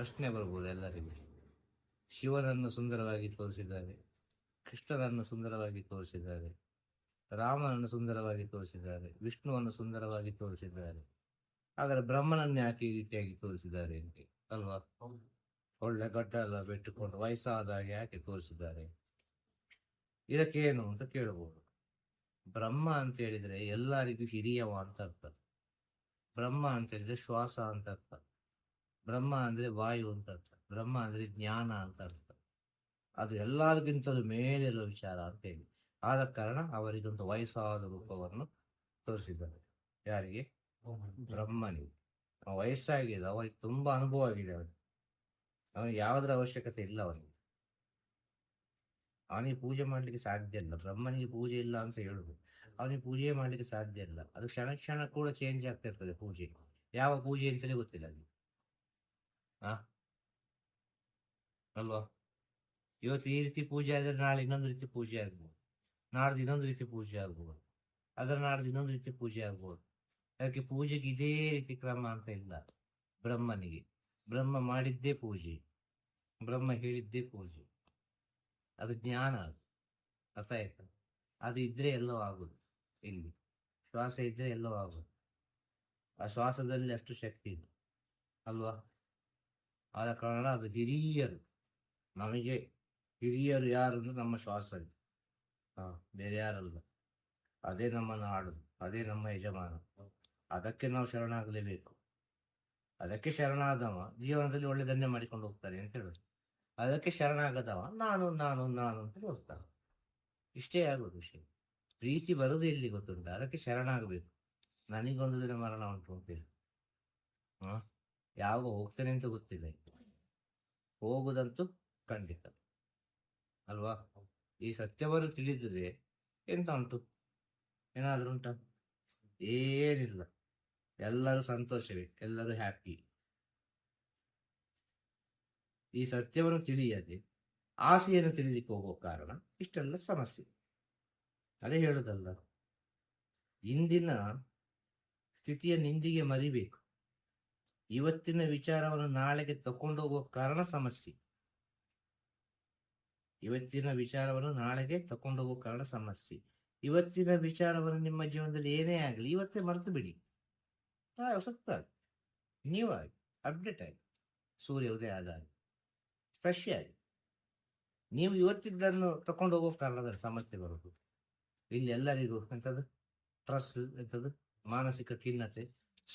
ಪ್ರಶ್ನೆ ಬರ್ಬೋದು ಎಲ್ಲರಿಗೂ. ಶಿವನನ್ನು ಸುಂದರವಾಗಿ ತೋರಿಸಿದ್ದಾರೆ ಕೃಷ್ಣನನ್ನು ಸುಂದರವಾಗಿ ತೋರಿಸಿದ್ದಾರೆ ರಾಮನನ್ನು ಸುಂದರವಾಗಿ ತೋರಿಸಿದ್ದಾರೆ ವಿಷ್ಣುವನ್ನು ಸುಂದರವಾಗಿ ತೋರಿಸಿದ್ದಾರೆ. ಆದರೆ ಬ್ರಹ್ಮನನ್ನು ಯಾಕೆ ಈ ರೀತಿಯಾಗಿ ತೋರಿಸಿದ್ದಾರೆ ಅಂತ ಅಲ್ವಾ? ಒಳ್ಳೆ ಗಡ್ಡ ಎಲ್ಲ ಬಿಟ್ಟುಕೊಂಡು ವಯಸ್ಸಾದಾಗ ಯಾಕೆ ತೋರಿಸಿದ್ದಾರೆ? ಇದಕ್ಕೇನು ಅಂತ ಕೇಳಬಹುದು ಬ್ರಹ್ಮ ಅಂತ ಹೇಳಿದ್ರೆ ಎಲ್ಲರಿಗೂ ಹಿರಿಯವ ಅಂತ ಅರ್ಥ. ಬ್ರಹ್ಮ ಅಂತ ಹೇಳಿದ್ರೆ ಶ್ವಾಸ ಅಂತ ಅರ್ಥ. ಬ್ರಹ್ಮ ಅಂದ್ರೆ ವಾಯು ಅಂತ ಅರ್ಥ. ಬ್ರಹ್ಮ ಅಂದ್ರೆ ಜ್ಞಾನ ಅಂತ ಅರ್ಥ. ಅದು ಎಲ್ಲದಕ್ಕಿಂತಲೂ ಮೇಲಿರುವ ವಿಚಾರ ಅಂತ ಹೇಳಿ. ಆದ ಕಾರಣ ಅವರಿಗೊಂದು ವಯಸ್ಸಾದ ರೂಪವನ್ನು ತೋರಿಸಿದ್ದಾರೆ. ಯಾರಿಗೆ? ಬ್ರಹ್ಮನಿಗೆ. ವಯಸ್ಸಾಗಿದೆ. ಅವನಿಗೆ ತುಂಬಾ ಅನುಭವ ಆಗಿದೆ ಅವನಿಗೆ. ಅವನಿಗೆ ಯಾವುದರ ಅವಶ್ಯಕತೆ ಇಲ್ಲ ಅವನಿಗೆ. ಅವನಿಗೆ ಪೂಜೆ ಮಾಡ್ಲಿಕ್ಕೆ ಸಾಧ್ಯ ಇಲ್ಲ. ಬ್ರಹ್ಮನಿಗೆ ಪೂಜೆ ಇಲ್ಲ ಅಂತ ಹೇಳುದು. ಅವನಿಗೆ ಪೂಜೆ ಮಾಡ್ಲಿಕ್ಕೆ ಸಾಧ್ಯ ಇಲ್ಲ. ಅದು ಕ್ಷಣ ಕ್ಷಣ ಕೂಡ ಚೇಂಜ್ ಆಗ್ತಾ ಇರ್ತದೆ ಪೂಜೆ. ಯಾವ ಪೂಜೆ ಅಂತಲೇ ಗೊತ್ತಿಲ್ಲ ಅಲ್ಲಿ ಆ? ಅಲ್ವಾ? ಇವತ್ತು ಈ ರೀತಿ ಪೂಜೆ ಆದ್ರೆ ನಾಳೆ ಇನ್ನೊಂದು ರೀತಿ ಪೂಜೆ ಆಗ್ಬೋದು. ನಾಡ್ದು ಇನ್ನೊಂದು ರೀತಿ ಪೂಜೆ ಆಗ್ಬೋದು. ಅದರ ನಾಡ್ದು ಇನ್ನೊಂದು ರೀತಿ ಪೂಜೆ ಆಗ್ಬೋದು. ಅದಕ್ಕೆ ಪೂಜೆಗೆ ಇದೇ ರೀತಿ ಕ್ರಮ ಅಂತ ಇಲ್ಲ. ಬ್ರಹ್ಮನಿಗೆ. ಬ್ರಹ್ಮ ಮಾಡಿದ್ದೇ ಪೂಜೆ. ಬ್ರಹ್ಮ ಹೇಳಿದ್ದೇ ಪೂಜೆ. ಅದು ಜ್ಞಾನ ಅದು. ಅರ್ಥ ಆಯ್ತಾ? ಅದು ಇದ್ರೆ ಎಲ್ಲೋ ಆಗುದು ಇಲ್ಲಿ. ಶ್ವಾಸ ಇದ್ರೆ ಎಲ್ಲೋ ಆಗೋದು. ಆ ಶ್ವಾಸದಲ್ಲಿ ಅಷ್ಟು ಶಕ್ತಿ ಇದೆ ಅಲ್ವಾ? ಆದ ಕಾರಣ ಅದು ಹಿರಿಯರು ನಮಗೆ ಹಿರಿಯರು ಯಾರು ಅಂದ್ರೆ ನಮ್ಮ ಶ್ವಾಸ ಬೇರೆ ಯಾರಲ್ಲ. ಅದೇ ನಮ್ಮ ನಾಡು, ಅದೇ ನಮ್ಮ ಯಜಮಾನ. ಅದಕ್ಕೆ ನಾವು ಶರಣಾಗಲೇಬೇಕು. ಅದಕ್ಕೆ ಶರಣಾದವ, ಜೀವನದಲ್ಲಿ ಒಳ್ಳೆದನ್ನೇ ಮಾಡಿಕೊಂಡು ಹೋಗ್ತಾರೆ ಅಂತ ಹೇಳುದು. ಅದಕ್ಕೆ ಶರಣಾಗದವ, ನಾನು ನಾನು ನಾನು ಅಂತ ಹೋಗ್ತಾನೆ ಇಷ್ಟೇ ಆಗೋದು ವಿಷಯ. ಪ್ರೀತಿ ಬರೋದು ಎಲ್ಲಿ ಗೊತ್ತುಂಟ. ಅದಕ್ಕೆ ಶರಣಾಗಬೇಕು. ನನಗೊಂದು ದಿನ ಮರಣ ಉಂಟು ಅಂತಿಲ್ಲ ಹ? ಯಾವಾಗ ಹೋಗ್ತೇನೆ ಅಂತ ಗೊತ್ತಿಲ್ಲ ಹೋಗುದಂತೂ ಖಂಡಿತ. ಅಲ್ವಾ? ಈ ಸತ್ಯವನ್ನು ತಿಳಿದಿದೆ ಎಂತ ಉಂಟು? ಏನಾದ್ರೂ ಉಂಟ? ಏನಿಲ್ಲ. ಎಲ್ಲರೂ ಸಂತೋಷವೇ, ಎಲ್ಲರೂ ಹ್ಯಾಪಿ ಈ ಸತ್ಯವನ್ನು ತಿಳಿಯದೆ, ಆಸೆಯನ್ನು ತಿಳಿದಿಕ್ಕೆ ಹೋಗೋ ಕಾರಣ ಇಷ್ಟೆಲ್ಲ ಸಮಸ್ಯೆ. ಅದೇ ಹೇಳುದಲ್ಲ, ಇಂದಿನ ಸ್ಥಿತಿಯ ನಿಂದಿಗೆ ಮರಿಬೇಕು. ಇವತ್ತಿನ ವಿಚಾರವನ್ನು ನಾಳೆಗೆ ತಕೊಂಡು ಹೋಗುವ ಕಾರಣ ಸಮಸ್ಯೆ. ಇವತ್ತಿನ ವಿಚಾರವನ್ನು ನಾಳೆಗೆ ತಕೊಂಡು ಹೋಗುವ ಕಾರಣ ಸಮಸ್ಯೆ. ಇವತ್ತಿನ ವಿಚಾರವನ್ನು ನಿಮ್ಮ ಜೀವನದಲ್ಲಿ ಏನೇ ಆಗಲಿ, ಇವತ್ತೇ ಮರೆತು ಬಿಡಿ. ಸತ್ತ ನೀವಾಗಿ ಅಪ್ಡೇಟ್ ಆಗಿ, ಸೂರ್ಯ ಉದಯ ಆದಾಗ ಫ್ರೆಶ್ ಆಗಿ, ನೀವು ಇವತ್ತಿದ್ದನ್ನು ತಕೊಂಡು ಹೋಗೋ ಕಾರಣದ ಸಮಸ್ಯೆ ಬರೋದು ಇಲ್ಲಿ ಎಲ್ಲರಿಗೂ ಎಂಥದ್ದು ಸ್ಟ್ರೆಸ್ ಎಂಥದ್ದು ಮಾನಸಿಕ ಖಿನ್ನತೆ,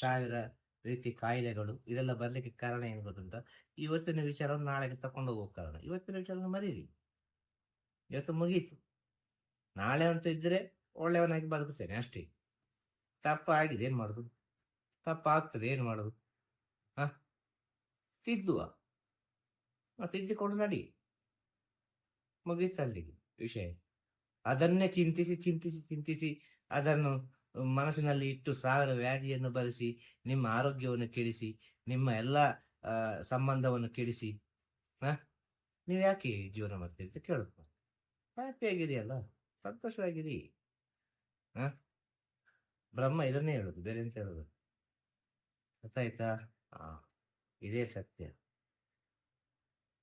ಸಾವಿರ ರೀತಿ ಕಾಯಿಲೆಗಳು ಇದೆಲ್ಲ ಬರಲಿಕ್ಕೆ ಕಾರಣ ಏನು ಗೊತ್ತಂತ ಇವತ್ತಿನ ವಿಚಾರವನ್ನು ನಾಳೆಗೆ ತಕೊಂಡು ಹೋಗೋ ಕಾರಣ. ಇವತ್ತಿನ ವಿಚಾರವನ್ನು ಮರೀರಿ. ಇವತ್ತು ಮುಗೀತು. ನಾಳೆ ಅಂತ ಇದ್ರೆ ಒಳ್ಳೆಯವನಾಗಿ ಬದುಕುತ್ತೇನೆ ಅಷ್ಟೇ. ತಪ್ಪಾಗಿದೆ, ಏನು ಮಾಡುದು? ತಪ್ಪಾಗ್ತದೆ, ಏನು ಮಾಡುದು? ಹ? ತಿದ್ದುವ. ತಿದ್ದಿಕೊಂಡು ನಡಿ. ಮುಗೀತಲ್ಲಿಗೆ ವಿಷಯ. ಅದನ್ನೇ ಚಿಂತಿಸಿ ಚಿಂತಿಸಿ ಚಿಂತಿಸಿ ಅದನ್ನು ಮನಸ್ಸಿನಲ್ಲಿ ಇಟ್ಟು ಸಾವಿರ ವ್ಯಾಧಿಯನ್ನು ಬರೆಸಿ, ನಿಮ್ಮ ಆರೋಗ್ಯವನ್ನು ಕೆಡಿಸಿ, ನಿಮ್ಮ ಎಲ್ಲ ಸಂಬಂಧವನ್ನು ಕೆಡಿಸಿ, ಹ? ನೀವು ಯಾಕೆ ಜೀವನ ಮಾಡ್ತೀರಿ ಅಂತ ಕೇಳುತ್ತ ಹ್ಯಾಪಿಯಾಗಿರಿ ಅಲ್ಲ, ಸಂತೋಷವಾಗಿರಿ, ಹ? ಬ್ರಹ್ಮ ಇದನ್ನೇ ಹೇಳೋದು ಬೇರೆ ಅಂತ ಹೇಳೋದು ಗೊತ್ತಾಯ್ತಾ ಹಾ ಇದೇ ಸತ್ಯ.